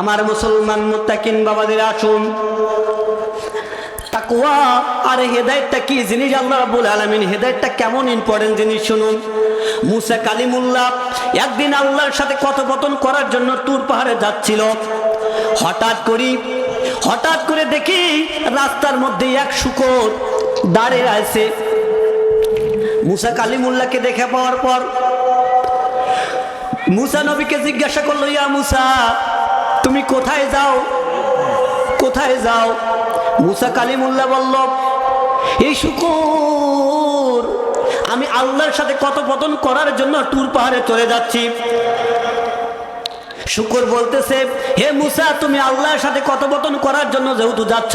আমার মুসলমান মুত্তাকিন বাবাদের আসুন। তাকুয়া আর হেদায়তটা কি জিনিস? আল্লাহ রাব্বুল আলামিন হেদায়তটা কেমন ইম্পর্টেন্ট জিনিস শুনুন। মুসা কালিমুল্লাহ একদিন আল্লাহর সাথে কথোপকথন করার জন্য তুর পাহাড়ে যাচ্ছিল। হঠাৎ করি, হঠাৎ করে দেখি রাস্তার মধ্যে এক শুকর দাঁড়িয়ে আছে। মুসা কালিমুল্লাহকে দেখে পাওয়ার পর মুসা নবীকে জিজ্ঞাসা করল, ইয়া মুসা তুমি কোথায় যাও? কোথায় যাও? মুসা কালিমুল্লাহ বলল, এই শুকুর, আমি আল্লাহর সাথে কথোপকথন করার জন্য টুর পাহাড়ে চলে যাচ্ছি। শুকুর বলতেছে, হে মুসা, তুমি আল্লাহর সাথে কথোপকথন করার জন্য যেহেতু যাচ্ছ,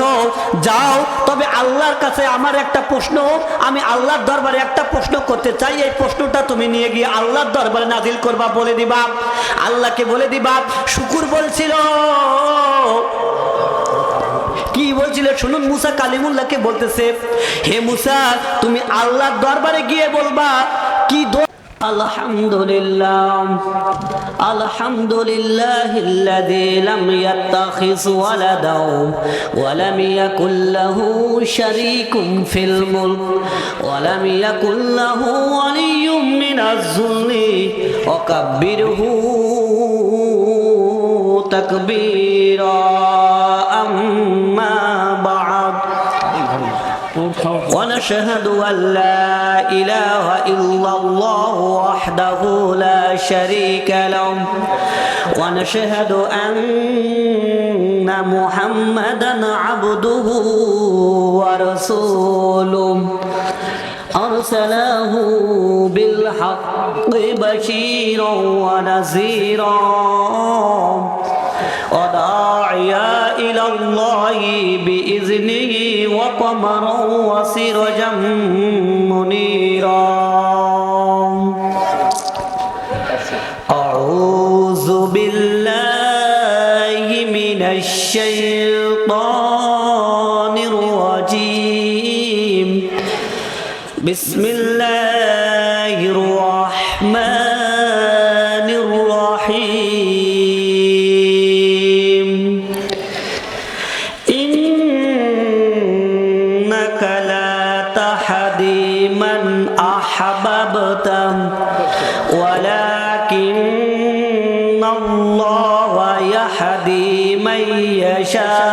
যাও। তবে আল্লাহর কাছে আমার একটা প্রশ্ন, আমি আল্লাহর দরবারে একটা প্রশ্ন করতে চাই। এই প্রশ্নটা তুমি নিয়ে গিয়ে আল্লাহর দরবারে নাজিল করবা, বলে দিবা। আল্লাহকে বলে দিবা, শুকুর বলছিল। কি বলছিল? শুনুন, মুসা কালিমুল্লাহকে বলতেছে, হে মুসা, তুমি আল্লাহর দরবারে গিয়ে বলবা, কি দো الحمد لله. الحمد لله الذي لم يتخذ ولدا ولم يكن له شريك في الملك ولم يكن له ولي من الذل. وكبره تكبيرا. ونشهد أن لا إله إلا الله وحده لا شريك له. ونشهد أن محمدا عبده ورسوله. أرسله بالحق بشيرا ونذيرا. وداعيا إلى الله بإذنه. وقمرا وسرجا من أحببت ولكن الله يهدي من يشاء.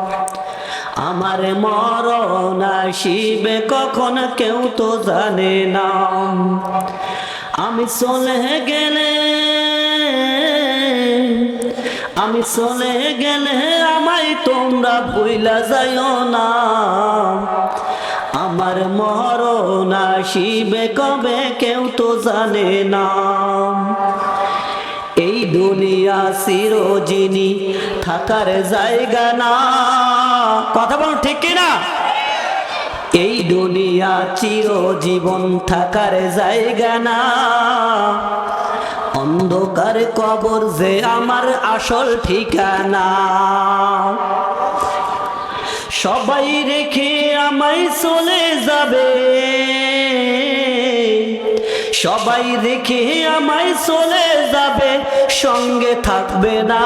আমার মরণ আসিবে কখন কেউ তো জানে না। আমি চলে গেলে, আমি চলে গেলে আমায় তোমরা ভুইলা যাইও না। আমার মরণ আসিবে কবে কেউ তো জানে না। এই দুনিয়া চিরজিনি, থাকার জায়গা না কথা বলুন ঠিক কিনা? এই দুনিয়া চিরজীবন থাকার জায়গা না। অন্ধকার কবর যে আমার আসল ঠিকানা। সবাই রেখে আমায় চলে যাবে। সবাই রেখে আমায় চলে যাবে, সঙ্গে থাকবে না।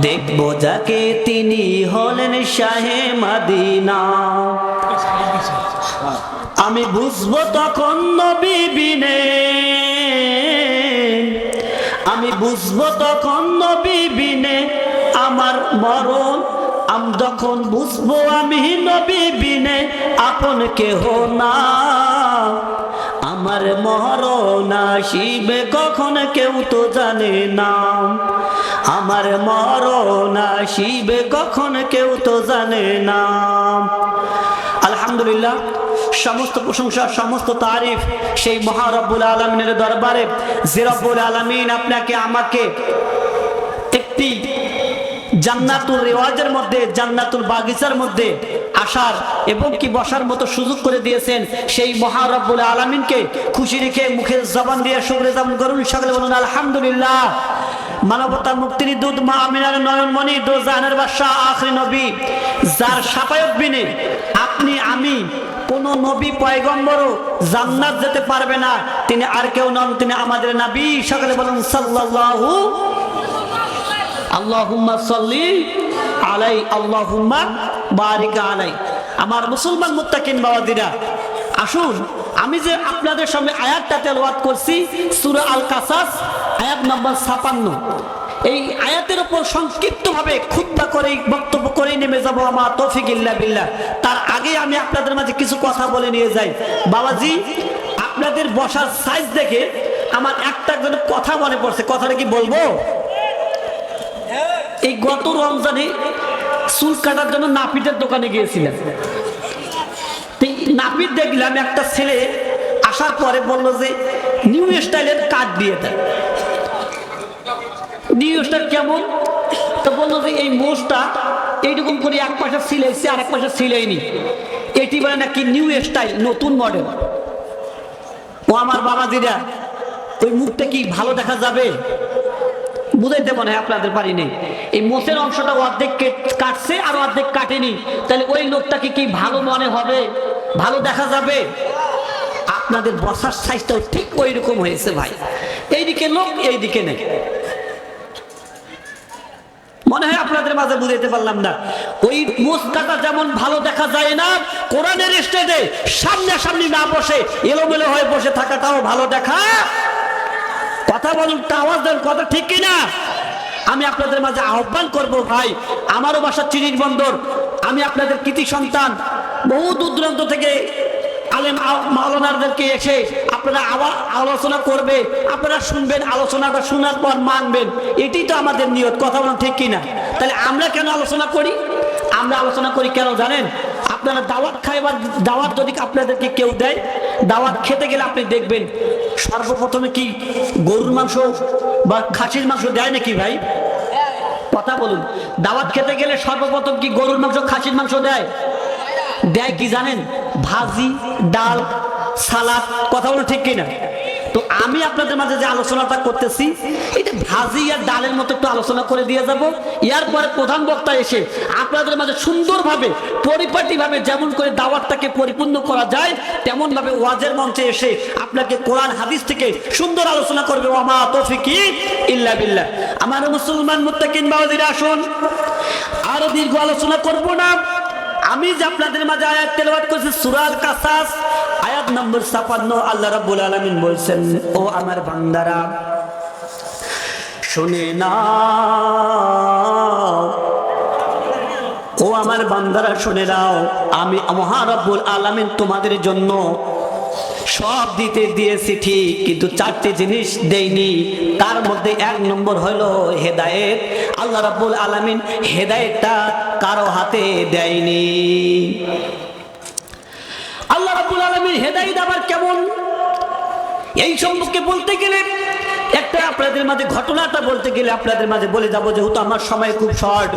দেখব যাকে তিনি হলেন শাহে মাদিনা। আমি বুঝব তখন নবী বিনে। আমি বুঝব তখন নবী বিনে আমার মরণ। আমি যখন বুঝব আমি নবী বিনে, আপন কেহ না। আমার মরণ আসিবে কখন কেউ তো জানে না। আমার মরণ আসিবে কখন কেউ তো জানে না। আলহামদুলিল্লাহ, সমস্ত প্রশংসা, সমস্ত তারিফ সেই মহারব্বুল আলমিনের দরবারে। যে রব্বুল আলমিন আপনাকে, আমাকে একটি জান্নাতুল রেওয়াজের মধ্যে, জান্নাতুল বাগিচার মধ্যে আসার এবং কি বসার মতো সুযোগ করে দিয়েছেন, সেই মহারব্বুল আলমিনকে খুশি রেখে মুখের জবান দিয়ে শুক্রে যেমন করুন সকলে বলুন, আলহামদুলিল্লাহ। মানবতা মুক্তির দুধ মা আমিনার নয়নমণি দো জাহানের বাদশাহ আখরি নবী, যার সাফায়ত বিনে আপনি, আমি কোন নবী, পয়গম্বরও জান্নাত যেতে পারবে না। তিনি আর কেউ নন, তিনি আমাদের নবী। সকলে বলুন, সাল্লাল্লাহু আল্লাহুম্মা সাল্লি আলাই, আল্লাহুম্মা বারিক আলাই। আমার মুসলমান মুত্তাকিন বাবাদিরা আসুন আমি যে আপনাদের সামনে আয়াতটা তেলাওয়াত করছি, সূরা আল কাসাস আয়াত নম্বর 56 এই আয়াতের উপর সংক্ষিপ্তভাবে খুতবা করে বক্তব্য করে নেমে যাব আমার তৌফিক ইল্লা বিল্লাহ। তার আগে আমি আপনাদের মাঝে কিছু কথা বলে নিয়ে যাই। বাবাজি, আপনাদের বসার সাইজ দেখে আমার একটা যেন কথা মনে পড়ছে। কথাটা কি বলব? এই গত রমজানে চুল কাটার জন্য নাপিতের দোকানে গিয়েছিলাম নাপিত দেখলাম একটা ছেলে আসার পরে বলল যে নিউ স্টাইলের কাট দিয়ে দেয় নিউ স্টাইল কেমন? তো বলল যে, এই মোষটা এইরকম করে এক পাশে সিলাইছে, আর এক পাশে সিলাইনি। এটি বলে নাকি নিউ স্টাইল নতুন মডেল ও আমার বাবা বাবাজিরা, ওই মুখটা কি ভালো দেখা যাবে? বুঝাইতে মনে হয় আপনাদের পারি নেই। এই মোষের অংশটা অর্ধেক কেট- কাটছে আর অর্ধেক কাটেনি। তাহলে ওই লোকটাকে কি ভালো মনে হবে? ভালো দেখা যাবে। আপনাদের বসার সাইজটাও ঠিক ওই রকম হয়েছে ভাই। এইদিকে লোক, এইদিকে নেই। মনে হয় আপনাদের মাঝে বুঝাইতে পারলাম না। ওই মুস্কাটা যেমন ভালো দেখা যায় না, কোরআনের স্টেজে সামনে সামনে না বসে, এলোমেলো হয়ে বসে থাকাটাও ভালো দেখা। কথা বলুন আওয়াজ দেন, কথা ঠিক কিনা? আমি আপনাদের মাঝে আহ্বান করব ভাই, আমারও বাসা চিনির বন্দর আমি আপনাদের কৃতি সন্তান। বহু দূর দূরান্ত থেকে আলেম মাওলানাদেরকে এসে আপনারা আবার আলোচনা করবে, আপনারা শুনবেন, আলোচনাটা শোনার পর মানবেন। এটাই তো আমাদের নিয়ত, কথা বলুন ঠিক কিনা? তাহলে আমরা কেন আলোচনা করি? আমরা আলোচনা করি কেন জানেন? আপনারা দাওয়াত খাইবার, দাওয়াত যদি আপনাদেরকে কেউ দেয়, দাওয়াত খেতে গেলে আপনি দেখবেন, সর্বপ্রথমে কি গরুর মাংস বা খাসির মাংস দেয় নাকি ভাই? কথা বলুন। দাওয়াত খেতে গেলে সর্বপ্রথম কি গরুর মাংস, খাসির মাংস দেয়? দেয় কি জানেন? ভাজি, ডাল, সালাদ, কথা বলুন ঠিক কিনা? তো আমি আপনাদের মাঝে যে আলোচনাটা করতেছি, এটা ভাজি আর ডালের মতো একটু আলোচনা করে দিয়ে যাব। পরে প্রধান বক্তা এসে আপনাদের মাঝে সুন্দরভাবে, পরিপাটিভাবে যেমন করে দাওয়াতটাকে পরিপূর্ণ করা যায় তেমন ভাবে ওয়াজের মঞ্চে এসে আপনাকে কোরআন, হাদিস থেকে সুন্দর আলোচনা করবে। ওমা তৌফিকি ইল্লা বিল্লাহ। আমার মুসলমান মুত্তাকিন বাবাজিরা, আসুন। আরও দীর্ঘ আলোচনা করব না। আমি যে আপনাদের মাঝে আয়াত তেলাওয়াত করছি সুরাত কাসাস, আয়াত নম্বর 56 আল্লাহ রাব্বুল আলামিন বলছেন, ও আমার বান্দারা, শুনে না ও আমার বান্দারা, শুনে নাও। আমি মহারব্বুল আলামিন তোমাদের জন্য সব দিতে দিয়েছি ঠিক, কিন্তু চারটি জিনিস দেইনি। তার মধ্যে এক নম্বর হলো হেদায়েত। আল্লাহ রাব্বুল আলামিন হেদায়েতটা কারও হাতে দেয়নি। আল্লাহ রাব্বুল আলামিন হেদায়েত আবার কেমন? এই সম্পর্কে বলতে গেলে একটা আপনাদের মাঝে ঘটনাটা বলতে গেলে আপনাদের মাঝে বলে যাব যেহেতু আমার সময় খুব শর্ট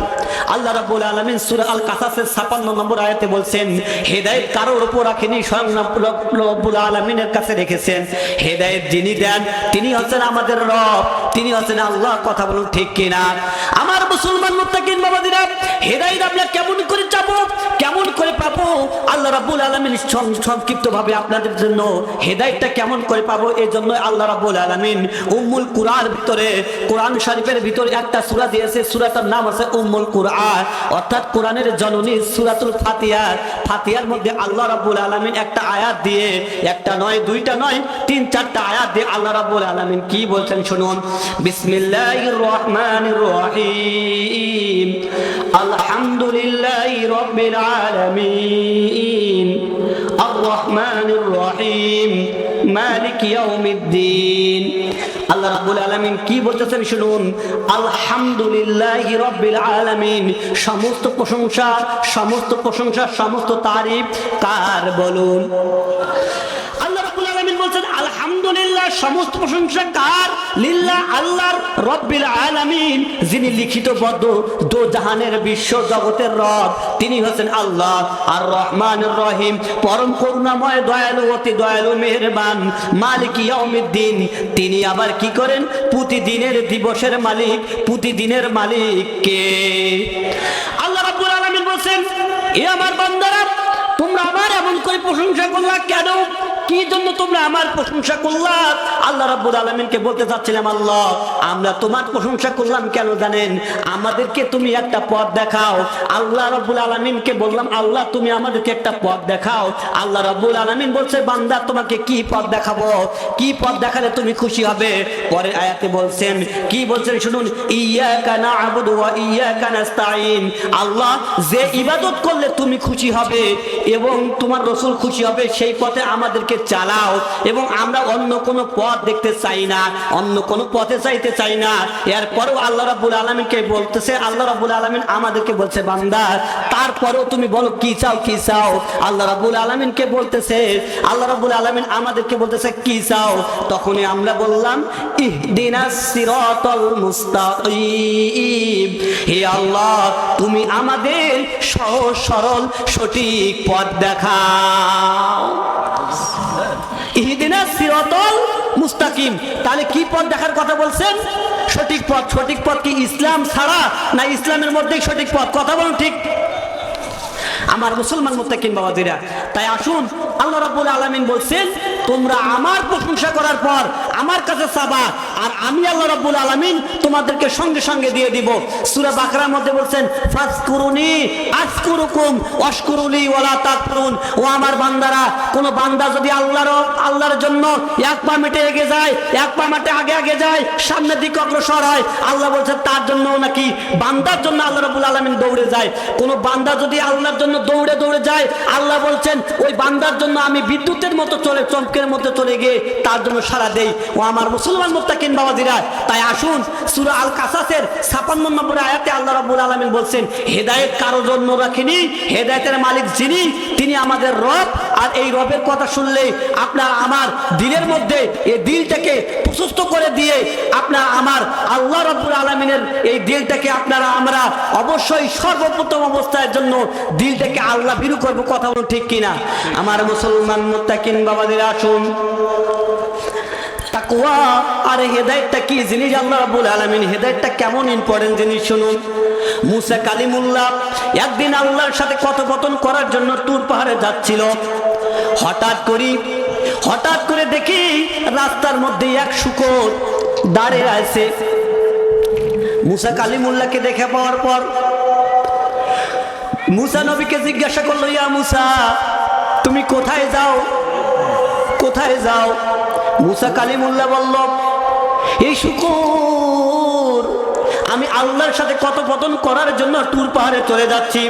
আল্লাহ রাব্বুল আলামিন সুর আল কাসাসের 56 নম্বর আয়াতে বলছেন, হেদায়েত কারোর উপর রাখেনি, স্বয়ং রব্বুল আলামিনের কাছে রেখেছেন। হেদায়েত যিনি দেন, তিনি হচ্ছেন আমাদের রব, তিনি হচ্ছেন আল্লাহ কথা বলুন ঠিক কিনা? আমার মুসলমান মুত্তাকিন বাবাদিরা, হেদায়েত আমরা কেমন করে যাব কেমন করে পাবো? আল্লাহ রাব্বুল আলামিন সংক্ষিপ্ত ভাবে আপনাদের জন্য হেদায়েতটা কেমন করে পাবো? এই জন্য আল্লাহ রাব্বুল আলামিন উম্মুল কুরআন ভিতরে, কোরআন শরীফের ভিতরে একটা সূরা দিয়েছে, সূরাটার নাম আছে উম্মুল কুরআন। অর্থাৎ কোরআনের জননী সূরাতুল ফাতিহা। ফাতিহার মধ্যে আল্লাহ রাব্বুল আলামিন একটা আয়াত দিয়ে, একটা নয়, দুইটা নয়, তিন, চারটা আয়াত দিয়ে আল্লাহ রাব্বুল আলামিন কি বলছেন শুনুন? বিসমিল্লাহির রহমানির রহিম। আলহামদুলিল্লাহি রাব্বিল আলামিন আর রহমানির রহিম মালিক ইয়াউমিদ্দিন আল্লাহ রাব্বুল আলামিন কি বলতেছেন শুনুন? আলহামদুলিল্লাহি রাব্বিল আলামিন। সমস্ত প্রশংসা সমস্ত প্রশংসা, সমস্ত তারিফ কার বলুন আল্লাহ রাব্বুল আলামিন বলছেন আলহামদুলিল্লাহ সমস্ত প্রশংসা কার লিল্লাহ আল্লাহর রব্বিল আলামিন, যিনি লিখিত বদ্ধ দো জাহানের বিশ্ব জগতের রব, তিনি হচ্ছেন আল্লাহ আর রহমানুর রহিম। পরম করুণাময়, দয়ালু, অতি দয়ালু, মেহেরবান মালিক ইয়াউমিদ্দিন। তিনি আবার কি করেন? প্রতিদিনের দিবসের মালিক, প্রতিদিনের মালিক কে আল্লাহ রাব্বুল আলামিন বলছেন, এ আমার বান্দারা তোমরা আমার এমন করে প্রশংসা করলা কেন? কি জন্য তোমরা আমার প্রশংসা করলা? আল্লাহ রাব্বুল আলামিনকে বলতে চাচ্ছিলাম, আল্লাহ, আমরা তোমার প্রশংসা করলাম কেন জানেন? আমাদেরকে তুমি একটা পথ দেখাও। আল্লাহ রাব্বুল আলামিনকে বললাম, আল্লাহ, তুমি আমাদেরকে একটা পথ দেখাও। আল্লাহ রাব্বুল আলামিন বলছে, বান্দা, তোমাকে কি পথ দেখাবো? কি পথ দেখালে তুমি খুশি হবে? পরের আয়াতে বলছেন, কি বলছেন শুনুন ইয়াকা না'বুদু ওয়া ইয়াকা নাস্তাঈন। আল্লাহ, যে ইবাদত করলে তুমি খুশি হবে, এবং তোমার রসুল খুশি হবে, সেই পথে আমাদেরকে চালাও এবং আমরা অন্য কোনো পথ দেখতে চাই না, অন্য কোনো পথে চাইতে চাই না। এরপরেও আল্লাহ রাব্বুল আলামিনকে বলতেছে, আল্লাহ রাব্বুল আলামিন আমাদেরকে বলছে, বান্দা, তারপরেও তুমি বলো, কি চাও কি চাও? আল্লাহ রাব্বুল আলামিনকে বলতেছে, আল্লাহ রাব্বুল আলামিন আমাদেরকে বলতেছে, কি চাও? তখনই আমরা বললাম হে আল্লাহ, তুমি আমাদের সহজ সরল সঠিক পথ দেখাও। সিরাতাল মুস্তাকিম। তাহলে কি পথ দেখার কথা বলছেন? সঠিক পথ সঠিক পথ কি ইসলাম ছাড়া না ইসলামের মধ্যেই সঠিক পথ? কথা বলুন ঠিক। আমার মুসলমান মুত্তাকিন বাবাজিরা, তাই আসুন, আল্লাহ রাব্বুল আলামিন বলছেন, তোমরা আমার প্রশংসা করার পর আমার কাছে চাবা আর আমি আল্লাহ রাব্বুল আলামিন তোমাদেরকে সঙ্গে সঙ্গে দিয়ে দিব। সূরা বাকরার মধ্যে বলছেন, ফাজকুরুনি, আজকুরুকুম, ওয়াশকুরুলি ওয়ালা তাকফুরুন। ও আমার বান্দারা, কোন বান্দা যদি আল্লাহর আল্লাহর জন্য এক পা মেটে এগিয়ে যায়, এক পা মেটে আগে আগে যায়, সামনের দিকে অগ্রসর হয়, আল্লাহ বলছে, তার জন্য নাকি বান্দার জন্য আল্লাহ রাব্বুল আলামিন দৌড়ে যায়। কোন বান্দা যদি আল্লাহর জন্য দৌড়ে দৌড়ে যায়, আল্লাহ বলছেন, ওই বান্দার জন্য আমি বিদ্যুতের মতো চলে, চমকের মতো চলে গিয়ে তার জন্য সারা দেই। ও আমার মুসলমান মুত্তাকিন বাবাজিরা, তাই আসুন সূরা আল কাসাসের 56 নম্বর আয়াতে আল্লাহ রাব্বুল আলামিন বলছেন, হেদায়েত কারও জন্য রাখিনি, হেদায়েতের মালিক যিনি, তিনি আমাদের রব, আর এই রবের কথা শুনলে আপনার আমার দিলের মধ্যে এই দিলটাকে প্রশস্ত করে দিয়ে আপনার আমার আল্লাহ রাব্বুল আলামিনের এই দিলটাকে আপনারা আমরা অবশ্যই সর্বপ্রথম অবস্থার জন্য দিলটাকে আল্লাহ বিরু করব, কথা বলুন ঠিক কিনা? আমার মুসলমান মুত্তাকিন বাবাদের আসুন। তাকওয়া আর হেদায়েতটা কি জিনিস? আল্লাহ রাব্বুল আলামিন হেদায়েতটা কেমন ইম্পর্টেন্ট জিনিস শুনুন। মুসা কালিমুল্লাহ একদিন আল্লাহর সাথে কথোপকথন করার জন্য টুর পাহাড়ে যাচ্ছিল। হঠাৎ করি, হঠাৎ করে দেখি রাস্তার মধ্যে এক শুকর দাঁড়িয়ে আছে। মুসা কালিমুল্লাহকে দেখে পাওয়ার পর মুসা নবীকে জিজ্ঞাসা করল, ইয়া মুসা, তুমি কোথায় যাও? কোথায় যাও? মুসা কালিমুল্লাহ বলল এই শুকুর, আমি আল্লাহর সাথে কথোপকথন করার জন্য টুর পাহাড়ে চলে যাচ্ছি।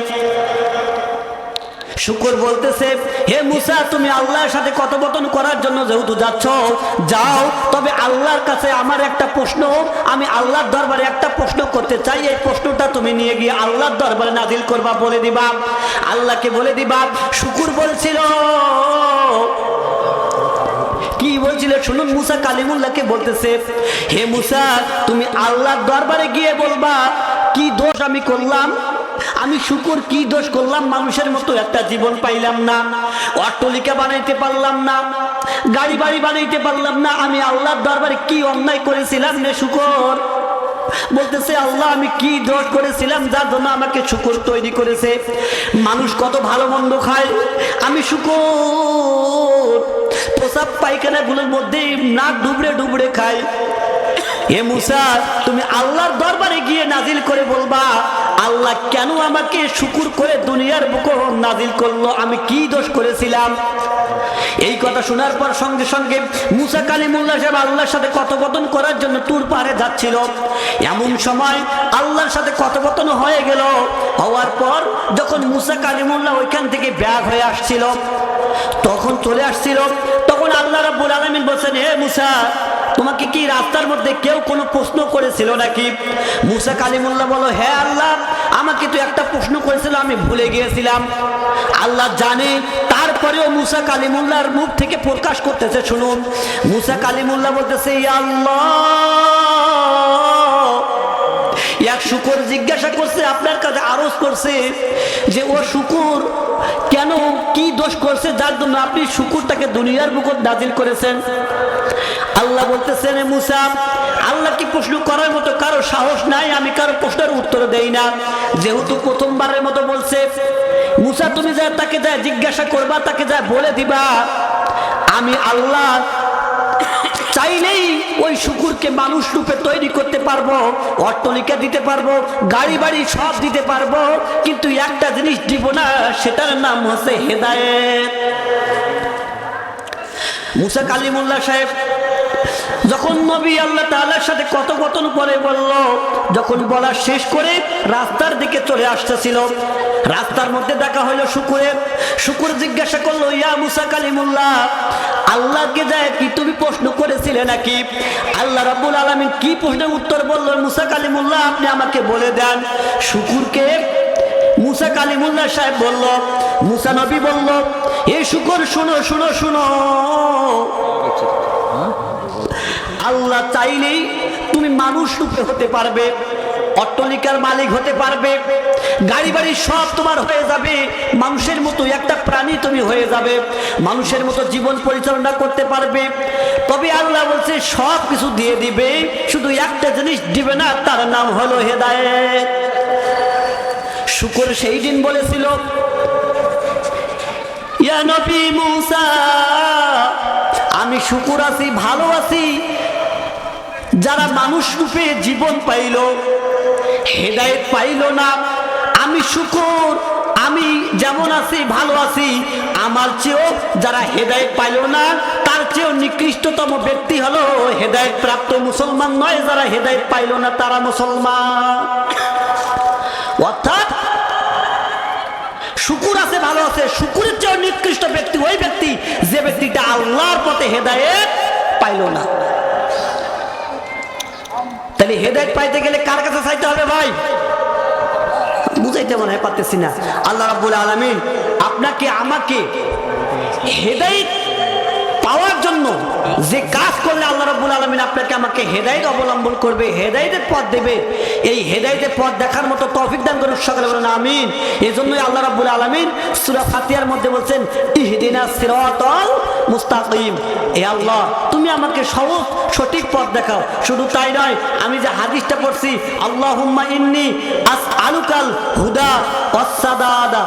শুকর বলতেছে, হে মুসা, তুমি আল্লাহর সাথে কথোপকথন করার জন্য যেহেতু যাচ্ছ, যাও, তবে আল্লাহর কাছে আমার একটা প্রশ্ন, আমি আল্লাহর দরবারে একটা প্রশ্ন করতে চাই, এই প্রশ্নটা তুমি নিয়ে গিয়ে আল্লাহর দরবারে নাজিল করবা, বলে দিবা। আল্লাহকে বলে দিবা, শুকুর বলছিল বলছিল, শুনুন মুসা কালিমুল্লাহকে বলতেছে, হে মুসা, তুমি আল্লাহর দরবারে গিয়ে বলবা, কি দোষ আমি করলাম? আমি শুকুর, কি দোষ করলাম? মানুষের মতো একটা জীবন পাইলাম না, অট্টলিকা বানাইতে পারলাম না, গাড়ি বাড়ি বানাইতে পারলাম না, আমি আল্লাহর দরবারে কি অন্যায় করেছিলাম রে শুকর? বলতেছে, আল্লাহ, আমি কি দোষ করেছিলাম যার জন্য আমাকে শুকুর তৈরি করেছে? মানুষ কত ভালো মন্দ খায়, আমি শুকর প্রসাব পায়খানাগুলোর মধ্যে নাক ডুবড়ে ডুবড়ে খাই হে মুসা, তুমি আল্লাহর দরবারে গিয়ে নাজিল করে বলবা, আল্লাহ কেন আমাকে শুকুর করে দুনিয়ার বুক নাজিল করল? আমি কি দোষ করেছিলাম? এই কথা শোনার পর সঙ্গে সঙ্গে মুসা কালিমুল্লাহ সাহেব আল্লাহর সাথে কথোপকথন করার জন্য তুর পাহাড়ে যাচ্ছিল। এমন সময় আল্লাহর সাথে কথোপকথন হয়ে গেল। হওয়ার পর যখন মুসা কালিমুল্লাহ ওইখান থেকে ব্যাগ হয়ে আসছিল, তখন চলে আসছিল। আল্লাহ রাব্বুল আলামিন বলেন হে মুসা, তোমাকে কি রাস্তার মধ্যে কেউ কোনো প্রশ্ন করেছিল নাকি? মুসা কালিমুল্লাহ বলো হ্যাঁ আল্লাহ, আমাকে তো একটা প্রশ্ন করেছিল, আমি ভুলে গিয়েছিলাম। আল্লাহ জানে, তারপরেও মুসা কালিমুল্লাহর মুখ থেকে প্রকাশ করতেছে, শুনুন। মুসা কালিমুল্লাহ বলতেছে, "ইয়া আল্লাহ শুকর জিজ্ঞাসা করছে, আপনার কাছে আরজ করছে যে, ও শুকুর, কেন কি দোষ করছে যার জন্য আপনি শুকুরটাকে দুনিয়ার বুকত নাজিল করেছেন? আল্লাহ বলতেছেন, "এ মুসা, আল্লাহ কি প্রশ্ন করার মতো কারও সাহস নাই? আমি কারও প্রশ্নের উত্তর দেই না। যেহেতু প্রথমবারের মতো বলছে, মুসা, তুমি যা তাকে যা জিজ্ঞাসা করবা, তাকে যা বলে দিবা, আমি আল্লাহ চাইলেই ওই শুকুরকে মানুষ রূপে তৈরি করতে পারব, অট্টলিকা দিতে পারব গাড়ি বাড়ি সব দিতে পারব, কিন্তু একটা জিনিস দিব না, সেটার নাম হচ্ছে হেদায়েত। মুসা কালিমুল্লাহ সাহেব যখন নবী আল্লাহ তাআলার সাথে কথোপকথন করে বলল, যখন বলা শেষ করে রাস্তার দিকে চলে আসতেছিল রাস্তার মধ্যে দেখা হলো শুকুরের। শুকুর জিজ্ঞাসা করল, ইয়া মুসা কালিমুল্লাহ, আল্লাহকে যায় কি তুমি প্রশ্ন করেছিলে নাকি? আল্লাহ রাব্বুল আলামিন কি প্রশ্নের উত্তর বলল মুসা কালিমুল্লাহ, আপনি আমাকে বলে দেন। শুকুরকে মুসা কালিমুল্লাহ সাহেব বলল, মুসা নবী বলল, এ শুকুর, শুনো শুনো শুনো। আল্লাহ চাইলেই তুমি মানুষ রূপে হতে পারবে। অট্টলিকার মালিক হতে পারবে। গাড়ি বাড়ি সব তোমার হয়ে যাবে। মানুষের মতো একটা প্রাণী তুমি হয়ে যাবে। মানুষের মতো জীবন পরিচালনা করতে পারবে। তবে আল্লাহ বলছে, সব কিছু দিয়ে দিবে। শুধু একটা জিনিস দিবে না, তার নাম হলো হেদায়েত। শুকর সেই দিন বলেছিল আমি শুকুর আছি, ভালো আছি। যারা মানুষ রূপে জীবন পাইল হেদায়েত পাইল না। আমি শুকুর, আমি যেমন আছি, ভালো আছি। আমার চেয়েও যারা হেদায়েত পাইল না, তার চেয়েও নিকৃষ্টতম ব্যক্তি হলো হেদায়েত প্রাপ্ত মুসলমান নয়। যারা হেদায়েত পাইল না, তারা মুসলমান। অর্থাৎ শুকুর আছে, ভালো আছে। শুকুরের চেয়েও নিকৃষ্ট ব্যক্তি ওই ব্যক্তি যে ব্যক্তিটা আল্লাহর পথে হেদায়েত পাইল না। তাহলে হেদায়ত পাইতে গেলে কার কাছে চাইতে হবে ভাই? বুঝাইতে মনে হয় পারতেছি না। আল্লাহ রাবুল আলমিন আপনাকে, আমাকে হেদায়েত পাওয়ার জন্য যে কাজ করলে আল্লাহ রাব্বুল আলামিন আপনাকে আমাকে হেদায়েত অবলম্বন করবে, হেদায়েতের পথ দেবে। এই হেদায়েতের পথ দেখার মতো তৌফিক দান করুন সকালে, বলেন আমিন। এই জন্যই আল্লাহ রাব্বুল আলামিন সূরা ফাতিহার মধ্যে বলছেন, ইহদিনা সিরাতাল মুস্তাকিম। এ আল্লাহ, তুমি আমাকে সহজ, সঠিক পথ দেখাও। শুধু তাই নয়, আমি যে হাদিসটা পড়ছি, আল্লাহুম্মা ইন্নি আস আলুকাল হুদা ওয়াসসাদাদা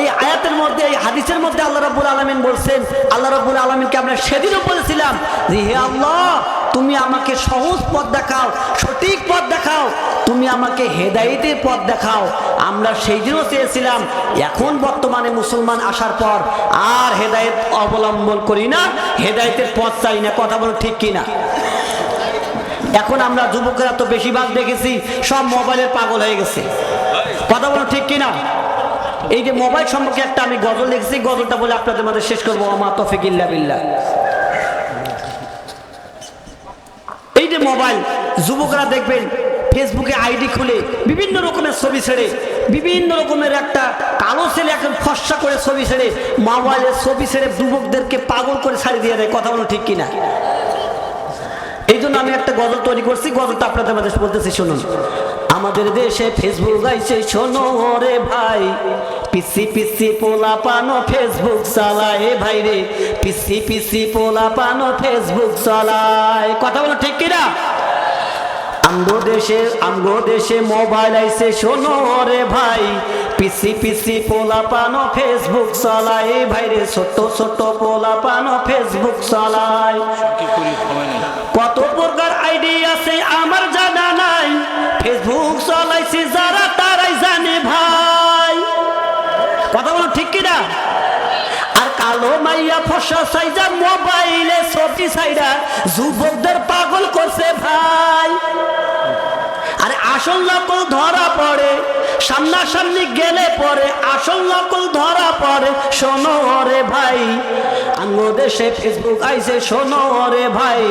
এই আয়াতের মধ্যে, এই হাদিসের মধ্যে আল্লাহ রাব্বুল আলামিন বলছেন, আল্লাহ রাব্বুল আলামিনকে আমরা সেদিনও বলেছিলাম যে, হে আল্লাহ, তুমি আমাকে সহজ পথ দেখাও, সঠিক পথ দেখাও, তুমি আমাকে হেদায়েতের পথ দেখাও। আমরা সেই দিনও চেয়েছিলাম, এখন বর্তমানে মুসলমান আসার পর আর হেদায়েত অবলম্বন করি না, হেদায়েতের পথ চাই না, কথা বলো ঠিক কিনা? এখন আমরা যুবকেরা তো বেশিরভাগ দেখেছি, সব মোবাইলের পাগল হয়ে গেছে। কথা বলো ঠিক কিনা? এই যে মোবাইল সম্পর্কে একটা আমি গজল লিখেছি গজলটা বলে আপনাদের মধ্যে শেষ করব আমা তফিক ইল্লা এই যে মোবাইল, যুবকরা দেখবেন ফেসবুকে আইডি খুলে বিভিন্ন রকমের ছবি ছেড়ে, বিভিন্ন রকমের একটা কালো ছেলে এখন ফর্সা করে ছবি ছেড়ে মোবাইলের ছবি ছেড়ে যুবকদেরকে পাগল করে ছাড়ি দিয়ে দেয়, কথা বলো ঠিক কিনা? এই জন্য আমি একটা গজল তৈরি করছি, গজলটা আপনাদের মাঝে বলতেছি, শুনুন। আমাদের দেশে ফেসবুক আইছে, শোনো রে ভাই, পিসি পিসি পোলা পানো ফেসবুক চালায় ভাই রে, পিসি পিসি পোলা পানো ফেসবুক চালায়। কথা বলো ঠিক কিনা? আমগো দেশে আমগো দেশে মোবাইল আইছে, শোনো রে ভাই পিসি পিসি পোলা পানো ফেসবুক চালায়। ভাই রে ছোট ছোট পোলা পানো ফেসবুক চালায়। কত প্রকার আইডি আছে আমার জানা নাই। ফেসবুক চালাইছি যারা তারাই জানে ভাই। কথা বলো ঠিক কিনা? আর কালো মাইয়া ফসা সাইজা মোবাইলে ছবি সাইডা যুবকদের পাগল করছে ভাই। আরে আসল নকল ধরা পড়ে। সামনাসামনি গেলে পরে, আসল নকল ধরা পরে শোনো রে ভাই আঙ্গ দেশে ফেসবুক আইছে, শোনো রে ভাই।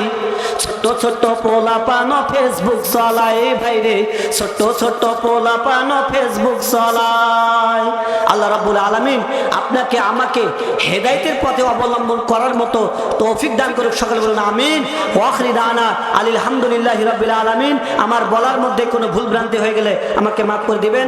ছোট্ট ছোট্ট পোলা পানো ফেসবুক চলায় ভাই রে। ছোট্ট ছোট্ট পোলা পানো ফেসবুক চলায়। আল্লাহ রাব্বুল আলামিন আপনাকে, আমাকে হেদায়েতের পথে অবলম্বন করার মতো তৌফিক দান করুক, সকলে বলুন আমিন। ওয়াখরি দানা আলিল হামদুলিল্লাহি রাব্বিল আলামিন। আমার বলার মধ্যে কোনো ভুল ভ্রান্তি হয়ে গেলে আমাকে মাফ করে দিবেন।